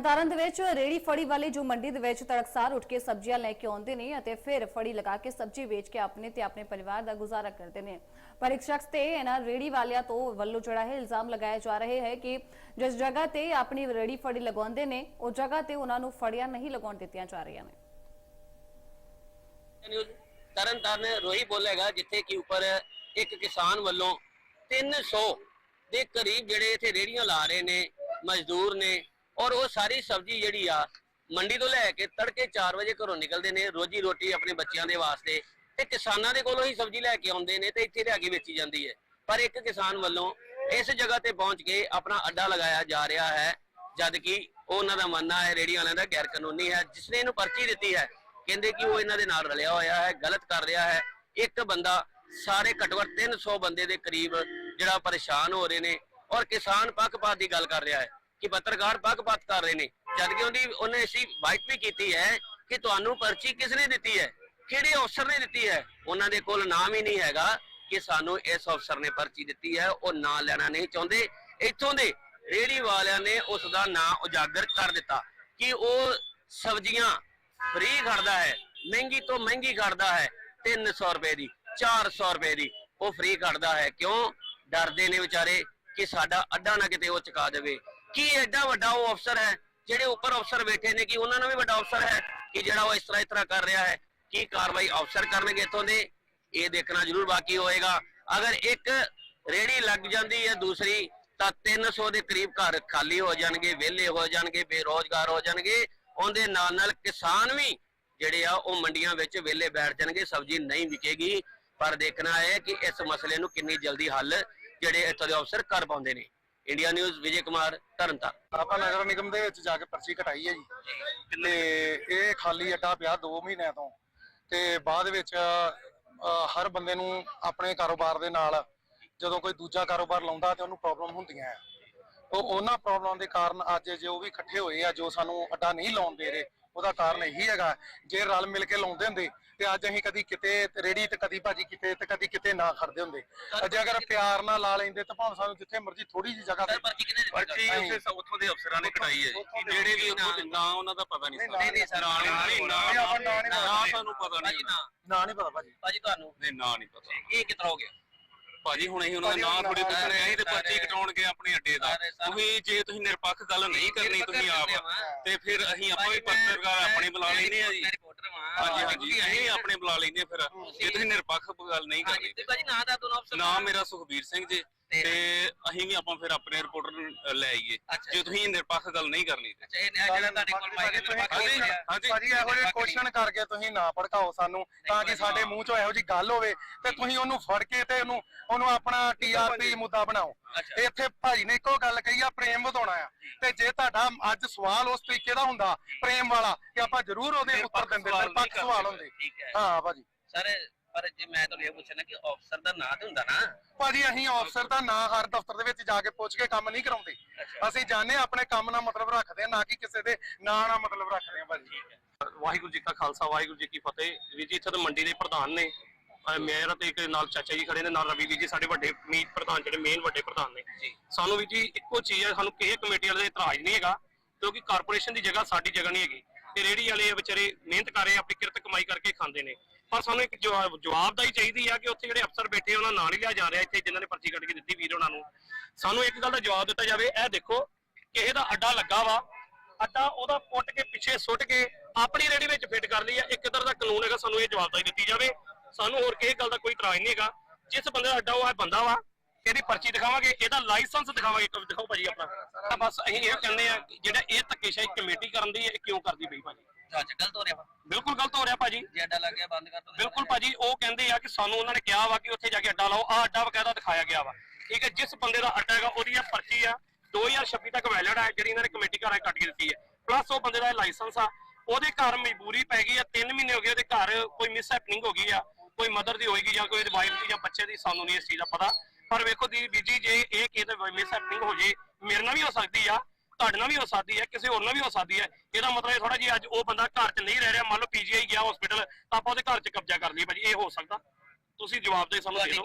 ਤਰਨਤਾਰਨ ਦੇ ਵਿੱਚ ਰੇੜੀ ਫੜੀ ਵਾਲੇ ਜੋ ਮੰਡੀ ਦੇ ਵਿੱਚ ਤੜਕਸਾਰ ਉੱਠ ਕੇ ਸਬਜ਼ੀਆਂ ਲੈ ਕੇ ਆਉਂਦੇ ਨੇ ਅਤੇ ਫਿਰ ਫੜੀ ਲਗਾ ਕੇ ਸਬਜ਼ੀ ਵੇਚ ਕੇ ਆਪਣੇ ਤੇ ਆਪਣੇ ਪਰਿਵਾਰ ਦਾ ਗੁਜ਼ਾਰਾ ਕਰਦੇ ਨੇ। ਪਰ ਇੱਕ ਸ਼ਖਸ ਤੇ ਇਹਨਾਂ ਰੇੜੀ ਵਾਲਿਆਂ ਤੋਂ ਵੱਲੋਂ ਜਿਹੜਾ ਹੈ ਇਲਜ਼ਾਮ ਲਗਾਇਆ ਜਾ ਰਿਹਾ ਹੈ ਕਿ ਜਿਸ ਜਗ੍ਹਾ ਤੇ ਆਪਣੀ ਰੇੜੀ ਫੜੀ ਲਗਾਉਂਦੇ ਨੇ ਉਹ ਜਗ੍ਹਾ ਤੇ ਉਹਨਾਂ ਨੂੰ ਫੜੀਆਂ ਨਹੀਂ ਲਗਾਉਣ ਦਿੱਤੀਆਂ ਜਾ ਰਹੀਆਂ ਨੇ। ਨਿਊਜ਼ ਤਰਨ ਤਾਰਨ ਰੋਹੀ ਬੋਲੇਗਾ ਜਿੱਥੇ ਕਿ ਉੱਪਰ ਇੱਕ ਕਿਸਾਨ ਵੱਲੋਂ 300 ਦੇ ਕਰੀਬ ਜਿਹੜੇ ਇੱਥੇ ਰੇੜੀਆਂ ਲਾ ਰਹੇ ਨੇ, ਮਜ਼ਦੂਰ ਨੇ ਔਰ ਉਹ ਸਾਰੀ ਸਬਜ਼ੀ ਜਿਹੜੀ ਆ, ਮੰਡੀ ਤੋਂ ਲੈ ਕੇ ਤੜਕੇ 4 ਵਜੇ ਘਰੋਂ ਨਿਕਲਦੇ ਨੇ, ਰੋਜੀ ਰੋਟੀ ਆਪਣੇ ਬੱਚਿਆਂ ਦੇ ਵਾਸਤੇ ਤੇ ਕਿਸਾਨਾਂ ਦੇ ਕੋਲੋਂ ਹੀ ਸਬਜ਼ੀ ਲੈ ਕੇ ਆਉਂਦੇ ਨੇ ਤੇ ਇੱਥੇ ਲਿਆ ਕੇ ਵੇਚੀ ਜਾਂਦੀ ਹੈ। ਪਰ ਇੱਕ ਕਿਸਾਨ ਵੱਲੋਂ ਇਸ ਜਗ੍ਹਾ ਤੇ ਪਹੁੰਚ ਕੇ ਆਪਣਾ ਅੱਡਾ ਲਗਾਇਆ ਜਾ ਰਿਹਾ ਹੈ ਜਦ ਕਿ ਉਹਨਾਂ ਦਾ ਮੰਨਣਾ ਹੈ ਰੇੜੀ ਵਾਲਿਆਂ ਦਾ ਗੈਰ ਕਾਨੂੰਨੀ ਹੈ ਜਿਸ ਨੇ ਇਹਨੂੰ ਪਰਚੀ ਦਿੱਤੀ ਹੈ, ਕਹਿੰਦੇ ਕਿ ਉਹ ਇਹਨਾਂ ਦੇ ਨਾਲ ਰਲਿਆ ਹੋਇਆ ਹੈ, ਗਲਤ ਕਰ ਰਿਹਾ ਹੈ। ਇੱਕ ਬੰਦਾ ਸਾਰੇ ਘੱਟੋ ਘੱਟ 300 ਬੰਦੇ ਦੇ ਕਰੀਬ ਜਿਹੜਾ ਪਰੇਸ਼ਾਨ ਹੋ ਰਹੇ ਨੇ ਔਰ ਕਿਸਾਨ ਪੱਖਪਾਤ ਦੀ ਗੱਲ ਕਰ ਰਿਹਾ ਹੈ। ਕਿ ਪੱਤਰਕਾਰ ਪੱਖਪਾਤ ਕਰ ਰਹੇ ਨੇ। ਜਦ ਕਿ ਉਹਦੀ ਉਹਨੇ ਅਸੀਂ ਵਾਈਟ ਵੀ ਕੀਤੀ ਹੈ ਕਿ ਤੁਹਾਨੂੰ ਪਰਚੀ ਕਿਸ ਨੇ ਦਿੱਤੀ ਹੈ? ਕਿਹੜੇ ਅਫਸਰ ਨੇ ਦਿੱਤੀ ਹੈ? ਉਹਨਾਂ ਦੇ ਕੋਲ ਨਾਮ ਹੀ ਨਹੀਂ ਹੈਗਾ ਕਿ ਸਾਨੂੰ ਇਸ ਅਫਸਰ ਨੇ ਪਰਚੀ ਦਿੱਤੀ ਹੈ। ਉਹ ਨਾਂ ਲੈਣਾ ਨਹੀਂ ਚਾਹੁੰਦੇ। ਇੱਥੋਂ ਦੇ ਰੇੜੀ ਵਾਲਿਆਂ ਨੇ ਉਸ ਦਾ ਨਾਂ ਉਜਾਗਰ ਕਰ ਦਿੱਤਾ ਕਿ ਉਹ ਸਬਜ਼ੀਆਂ ਫ੍ਰੀ ਖੜਦਾ ਹੈ, ਮਹਿੰਗੀ ਤੋਂ ਮਹਿੰਗੀ ਖੜਦਾ ਹੈ 300 ਰੁਪਏ ਦੀ 400 ਰੁਪਏ ਦੀ ਉਹ ਫ੍ਰੀ ਖੜਦਾ ਹੈ। ਕਿਉਂ? ਡਰਦੇ ਨੇ ਵਿਚਾਰੇ ਕਿ ਸਾਡਾ ਅੱਡਾ ਨਾ ਕਿਤੇ ਉਹ ਚੁਕਾ ਦੇਵੇ। ਕੀ ਐਡਾ ਵੱਡਾ ਉਹ ਅਫਸਰ ਹੈ, ਜਿਹੜੇ ਉੱਪਰ ਅਫਸਰ ਬੈਠੇ ਨੇ, ਕਿ ਉਹਨਾਂ ਨੂੰ ਵੀ ਵੱਡਾ ਅਫਸਰ ਹੈ ਕਿ ਜਿਹੜਾ ਉਹ ਇਸ ਤਰ੍ਹਾਂ ਇਸ ਤਰ੍ਹਾਂ ਕਰ ਰਿਹਾ ਹੈ? ਕੀ ਕਾਰਵਾਈ ਅਫਸਰ ਕਰਨਗੇ ਇੱਥੋਂ ਦੇ? ਇਹ ਦੇਖਣਾ ਜ਼ਰੂਰ ਬਾਕੀ ਹੋਏਗਾ। ਅਗਰ ਇੱਕ ਰੇੜੀ ਲੱਗ ਜਾਂਦੀ ਹੈ ਦੂਸਰੀ, ਤਾਂ 300 ਦੇ ਕਰੀਬ ਘਰ ਖਾਲੀ ਹੋ ਜਾਣਗੇ, ਵਿਹਲੇ ਹੋ ਜਾਣਗੇ, ਬੇਰੋਜ਼ਗਾਰ ਹੋ ਜਾਣਗੇ। ਉਹਦੇ ਨਾਲ ਨਾਲ ਕਿਸਾਨ ਵੀ ਜਿਹੜੇ ਆ, ਉਹ ਮੰਡੀਆਂ ਵਿੱਚ ਵਿਹਲੇ ਬੈਠ ਜਾਣਗੇ, ਸਬਜ਼ੀ ਨਹੀਂ ਵਿਕੇਗੀ। ਪਰ ਦੇਖਣਾ ਹੈ ਕਿ ਇਸ ਮਸਲੇ ਨੂੰ ਕਿੰਨੀ ਜਲਦੀ ਹੱਲ ਜਿਹੜੇ ਇੱਥੋਂ ਦੇ ਅਫਸਰ ਕਰ ਪਾਉਂਦੇ ਨੇ। ਇੰਡੀਆ ਨਿਊਜ਼ ਵਿਜੇ ਕੁਮਾਰ ਤਰਨਤਾਰਨ ਆਪਾਂ ਨਗਰ ਨਿਗਮ ਦੇ ਵਿੱਚ ਜਾ ਕੇ ਪਰਚੀ ਕਟਾਈ ਹੈ ਜੀ। ਤੇ ਇਹ ਖਾਲੀ ਅੱਡਾ ਪਿਆ 2 ਮਹੀਨਿਆਂ ਤੋਂ। ਤੇ ਬਾਅਦ ਵਿੱਚ ਹਰ ਬੰਦੇ ਨੂੰ ਆਪਣੇ ਕਾਰੋਬਾਰ ਦੇ ਨਾਲ ਜਦੋਂ ਕੋਈ ਦੂਜਾ ਕਾਰੋਬਾਰ ਲਾਉਂਦਾ ਤੇ ਉਹਨੂੰ ਪ੍ਰੋਬਲਮ ਹੁੰਦੀਆਂ ਆ। ਉਹ ਉਹਨਾਂ ਪ੍ਰੋਬਲਮ ਦੇ ਕਾਰਨ ਅੱਜ ਜੋ ਵੀ ਇਕੱਠੇ ਹੋਏ ਆ, ਜੋ ਸਾਨੂੰ ਅੱਡਾ ਨਹੀਂ ਲਾਉਣ ਦੇ ਰਹੇ ਉਹਦਾ ਕਾਰਨ ਇਹੀ ਹੈਗਾ। ਜੇ ਰਲ ਮਿਲ ਕੇ ਲਾਉਂਦੇ ਹੁੰਦੇ ਤੇ ਅੱਜ ਅਸੀਂ ਕਦੀ ਕਿਤੇ ਰੇੜੀ ਤੇ ਕਦੀ ਭਾਜੀ ਕਿਤੇ ਤੇ ਕਦੀ ਕਿਤੇ ਨਾ ਖੜਦੇ ਹੁੰਦੇ। ਜੇ ਅਗਰ ਪਿਆਰ ਨਾਲ ਲਾ ਲੈਂਦੇ ਤਾਂ ਭਾਵੇਂ ਸਾਨੂੰ ਜਿੱਥੇ ਮਰਜ਼ੀ ਥੋੜੀ ਜਿਹੀ ਜਗ੍ਹਾ ਤੇ ਪਰਚੀ ਕਿਹਨੇ ਪਰਚੀ ਉੱਥੋਂ ਦੇ ਅਫਸਰਾਂ ਨੇ ਕਟਾਈ ਹੈ ਜੀ। ਜਿਹੜੇ ਵੀ ਨਾਂ- ਉਹਨਾਂ ਦਾ ਪਤਾ ਨਹੀਂ ਨਹੀਂ, ਨਹੀਂ ਸਰ ਨਾਂ। ਸਾਨੂੰ ਪਤਾ ਨਹੀਂ ਨਾ। ਨਾ ਨਹੀਂ ਪਤਾ ਭਾਜੀ। ਭਾਜੀ ਤੁਹਾਨੂੰ ਨਹੀਂ ਨਾਂ ਨਹੀਂ ਪਤਾ। ਇਹ ਕਿਤਰਾ ਹੋ ਗਿਆ? ਭਾਜੀ ਹੁਣ ਅਸੀਂ ਉਹਨਾਂ ਦਾ ਨਾਂ ਥੋੜੀ ਪੁੱਛ ਰਹੇ ਹਾਂ ਤੇ ਪਰਚੀ ਕਟਾਉਣਗੇ ਆਪਣੇ ਅੱਡੇ ਦਾ। ਤੁਸੀਂ ਜੇ ਤੁਸੀਂ ਨਿਰਪੱਖ ਗੱਲ ਨਹੀਂ ਕਰਨੀ ਤੁਸੀਂ ਆਪ ਤੇ ਫਿਰ ਅਸੀਂ ਆਪਾਂ ਵੀ ਪੱਤਰਕਾਰ ਆਪਣੇ ਬੁਲਾ ਲੈਨੇ ਆ ਜੀ। ਹਾਂਜੀ ਹਾਂਜੀ ਅਸੀਂ ਆਪਣੇ ਬੁਲਾ ਲੈਨੇ ਫਿਰ। ਜੇ ਤੁਸੀਂ ਨਿਰਪੱਖ ਗੱਲ ਨਹੀਂ ਕਰਨੀ ਭਾਜੀ ਨਾਂ ਦਾ ਨਾਮ ਮੇਰਾ ਸੁਖਬੀਰ ਸਿੰਘ ਜੀ। ਤੇ- ਅਸੀਂ ਵੀ ਆਪਾਂ ਫਿਰ ਆਪਣੇ ਰਿਪੋਰਟਰ ਨੂੰ ਲੈ ਆਈਏ। ਅੱਛਾ, ਜੇ ਤੁਸੀਂ ਨਿਰਪੱਖ ਗੱਲ ਨਹੀਂ ਕਰਨੀ ਤੇ। ਅੱਛਾ ਇਹ ਨਿਆ ਜਿਹੜਾ ਤੁਹਾਡੇ ਕੋਲ ਮਾਈਕ ਹੈ ਹਾਂਜੀ, ਹਾਂਜੀ। ਭਾਜੀ ਇਹੋ ਜਿਹੇ ਕੁਐਸਚਨ ਕਰਕੇ ਤੁਸੀਂ ਨਾ ਭੜਕਾਓ ਸਾਨੂੰ ਤਾਂ ਕਿ ਸਾਡੇ ਮੂੰਹ ਚੋਂ ਇਹੋ ਜਿਹੀ ਗੱਲ ਹੋਵੇ ਤੇ ਤੁਸੀਂ ਉਹਨੂੰ ਫੜ ਕੇ ਤੇ ਉਹਨੂੰ ਉਹਨੂੰ ਆਪਣਾ ਟੀਆਰਪੀ ਮੁੱਦਾ ਬਣਾਓ। ਅੱਛਾ। ਇੱਥੇ ਭਾਜੀ ਨੇ ਇੱਕੋ ਗੱਲ ਕਹੀ ਆ ਪ੍ਰੇਮ ਵਧਾਉਣਾ ਆ। ਤੇ ਜੇ ਤੁਹਾਡਾ ਅੱਜ ਸਵਾਲ ਉਸ ਤਰੀਕੇ ਦਾ ਹੁੰਦਾ ਪ੍ਰੇਮ ਵਾਲਾ ਤੇ ਆਪਾਂ ਜ਼ਰੂਰ ਉਹਦੇ ਉੱਤਰ ਦਿੰਦੇ ਸਵਾਲ ਨਿਰਪੱਖ ਨਹੀਂ ਸਵਾਲ ਕਰਦੇ। ਹੁੰਦੇ। ਠੀਕ ਹੈ। ਹਾਂ ਭਾਜੀ। ਸਰ ਪਰ ਜੇ ਮੈਂ ਤੁਹਾਨੂੰ ਇਹ ਪੁੱਛਣਾ ਕਿ ਅਫਸਰ ਦਾ ਨਾਂ ਤੇ ਹੁੰਦਾ ਨਾ। ਭਾਜੀ ਅਸੀਂ ਅਫਸਰ ਦਾ ਨਾਂ ਹਰ ਦਫ਼ਤਰ ਦੇ ਵਿੱਚ ਜਾ ਕੇ ਪੁੱਛ ਕੇ ਕੰਮ ਨਹੀਂ ਕਰਾਉਂਦੇ। ਅੱਛਾ। ਅਸੀਂ ਜਾਣੇ ਆਪਣੇ ਕੰਮ ਨਾਲ ਮਤਲਬ ਰੱਖਦੇ ਆ ਨਾ ਕਿ ਕਿਸੇ ਦੇ ਨਾਂ ਨਾਲ ਮਤਲਬ ਰੱਖਦੇ ਆ ਭਾਜੀ। ਵਾਹਿਗੁਰੂ ਜੀ ਕਾ ਖਾਲਸਾ ਵਾਹਿਗੁਰੂ ਜੀ ਕੀ ਫਤਿਹ। ਵੀਰ ਜੀ ਇੱਥੇ ਤਾਂ ਮੰਡੀ ਦੇ ਪ੍ਰਧਾਨ ਨੇ। ਅਹ ਮੇਰਾ ਤੇ ਇੱਕ ਨਾਲ ਚਾਚਾ ਜੀ ਖੜੇ ਨੇ ਨਾਲ ਰਵੀ ਵੀਰ ਜੀ ਸਾਡੇ ਵੱਡੇ ਮੀਤ ਪ੍ਰਧਾਨ ਜਿਹੜੇ ਮੇਨ ਵੱਡੇ ਪ੍ਰਧਾਨ ਨੇ। ਜੀ। ਸਾਨੂੰ ਵੀ ਜੀ ਇੱਕੋ ਚੀਜ਼ ਹੈ ਸਾਨੂੰ ਕਿਸੇ ਕਮੇਟੀ ਵਾਲੇ ਦਾ ਇਤਰਾਜ਼ ਨਹੀਂ ਹੈਗਾ ਕਿਉਂਕਿ ਕਾਰਪੋਰੇਸ਼ਨ ਦੀ ਜਗ੍ਹਾ ਸਾਡੀ ਜਗ੍ਹਾ ਨਹੀਂ ਹੈਗੀ। ਤੇ ਰੇੜੀ ਵਾਲੇ ਵਿਚਾਰੇ ਮਿਹਨਤ ਕਰ ਰਹੇ ਆ, ਆਪਣੀ ਕਿਰਤ ਕਮਾਈ ਕਰਕੇ ਖਾਂਦੇ ਨੇ। ਪਰ ਸਾਨੂੰ ਇੱਕ ਜਵਾਬ ਜਵਾਬਦਾਈ ਚਾਹੀਦੀ ਆ ਕਿ ਉੱਥੇ ਜਿਹੜੇ ਅਫਸਰ ਬੈਠੇ ਉਹਨਾਂ ਨਾਲ ਨਹੀਂ ਲਿਆ ਜਾ ਰਿਹਾ ਇੱਥੇ ਜਿਨ੍ਹਾਂ ਨੇ ਪਰਚੀ ਕੱਢ ਕੇ ਦਿੱਤੀ ਵੀਰ ਉਹਨਾਂ ਨੂੰ। ਸਾਨੂੰ ਇੱਕ ਗੱਲ ਦਾ ਜਵਾਬ ਦਿੱਤਾ ਜਾਵੇ ਇਹ ਦੇਖੋ ਕਿਸੇ ਦਾ ਅੱਡਾ ਲੱਗਾ ਵਾ ਅੱਡਾ ਉਹਦਾ ਪੁੱਟ ਕੇ ਪਿੱਛੇ ਸੁੱਟ ਕੇ ਆਪਣੀ ਰੇੜੀ ਵਿੱਚ ਫਿੱਟ ਕਰ ਲਈ ਆ ਇੱਕ ਤਰ੍ਹਾਂ ਦਾ ਕਾਨੂੰਨ ਹੈਗਾ ਸਾਨੂੰ ਇਹ ਜਵਾਬਦਾਰੀ ਦਿੱਤੀ ਜਾਵੇ। ਸਾਨੂੰ ਹੋਰ ਕਿਸੇ ਗੱਲ ਦਾ ਕੋਈ ਇਤਰਾਜ਼ ਨਹੀਂ ਹੈਗਾ। ਜਿਸ ਬੰਦੇ ਦਾ ਅੱਡਾ ਉਹ ਹੈ ਬੰਦਾ ਵਾ ਇਹਦੀ ਪਰਚੀ ਦਿਖਾਵਾਂਗੇ ਇਹਦਾ ਲਾਇਸੈਂਸ ਦਿਖਾਵਾਂਗੇ ਇੱਕ ਦਿਖਾਓ ਭਾਜੀ ਆਪਣਾ। ਤਾਂ ਬਸ ਅਸੀਂ ਇਹ ਕਹਿੰਦੇ ਆ ਕਿ ਜਿਹੜਾ ਇਹ ਧੱਕੇਸ਼ਾਹੀ ਕਮੇਟੀ ਕਰਨ ਦੀ ਹੈ, ਇਹ ਕਿਉਂ ਕਰਦੀ ਪਈ ਭਾਜੀ? ਅੱਜ ਗਲਤ ਹੋ ਰਿਹਾ ਵਾ ਬਿਲਕੁਲ ਗਲਤ ਹੋ ਰਿਹਾ ਭਾਜੀ। ਜੇ ਅੱਡਾ ਲੱਗ ਗਿਆ ਬੰਦ ਕਰ ਦੋ। ਬਿਲਕੁਲ ਭਾਜੀ ਉਹ ਕਹਿੰਦੇ ਆ ਕਿ ਸਾਨੂੰ ਉਹਨਾਂ ਨੇ ਕਿਹਾ ਵਾ ਕਿ ਉੱਥੇ ਜਾ ਕੇ ਅੱਡਾ ਲਾਓ। ਆ ਅੱਡਾ ਵਕਾਇਦਾ ਦਿਖਾਇਆ ਗਿਆ ਵਾ। ਠੀਕ ਹੈ ਜਿਸ ਬੰਦੇ ਦਾ ਅੱਡਾ ਹੈਗਾ ਉਹਦੀ ਇਹ ਪਰਚੀ ਆ 2026 ਤੱਕ ਵੈਲਿਡ ਹੈ ਜਿਹੜੀ ਇਹਨਾਂ ਨੇ ਕਮੇਟੀ ਘਰਾਂ ਕੱਟ ਕੇ ਦਿੱਤੀ ਹੈ। ਪਲੱਸ ਉਹ ਬੰਦੇ ਦਾ ਲਾਇਸੈਂਸ ਆ ਉਹਦੇ ਘਰ ਮਜਬੂਰੀ ਪੈ ਗਈ ਆ 3 ਮਹੀਨੇ ਹੋ ਗਏ ਉਹਦੇ ਘਰ ਕੋਈ ਮਿਸ ਹੈਪਨਿੰਗ ਹੋ ਗਈ ਆ ਕੋਈ ਮਦਰ ਦੀ ਹੋਏਗੀ ਜਾਂ ਕੋਈ ਵਾਈਫ ਦੀ ਜਾਂ ਬੱਚੇ ਦੀ ਸਾਨੂੰ ਨਹੀਂ ਇਸ ਚੀਜ਼ ਦਾ ਪਤਾ। ਪਰ ਵੇਖੋ ਦੀ ਬੀਜੀ ਜੇ ਇਹ ਕਿਤੇ ਮਿਸ ਹੈਪਨਿੰਗ ਹੋ ਜੇ ਮੇਰੇ ਨਾਲ ਵੀ ਹੋ ਸਕਦੀ ਆ। ਤੁਹਾਡੇ ਨਾਲ ਵੀ ਹੋ ਸਕਦੀ ਹੈ, ਕਿਸੇ ਹੋਰ ਨਾਲ ਵੀ ਹੋ ਸਕਦੀ ਹੈ। ਇਹਦਾ ਮਤਲਬ ਇਹ ਥੋੜਾ ਜੀ ਅੱਜ ਉਹ ਬੰਦਾ ਘਰ 'ਚ ਨਹੀਂ ਰਹਿ ਰਿਹਾ, ਮੰਨ ਲਓ ਪੀਜੀਆਈ ਗਿਆ ਹਸਪੀਟਲ ਤਾਂ ਆਪਾਂ ਉਹਦੇ ਘਰ 'ਚ ਕਬਜ਼ਾ ਕਰ ਲਈਏ। ਭਾਜੀ, ਇਹ ਹੋ ਸਕਦਾ। ਤੁਸੀਂ ਜਵਾਬ ਦੇ ਸਾਨੂੰ ਦੇ ਦਿਓ।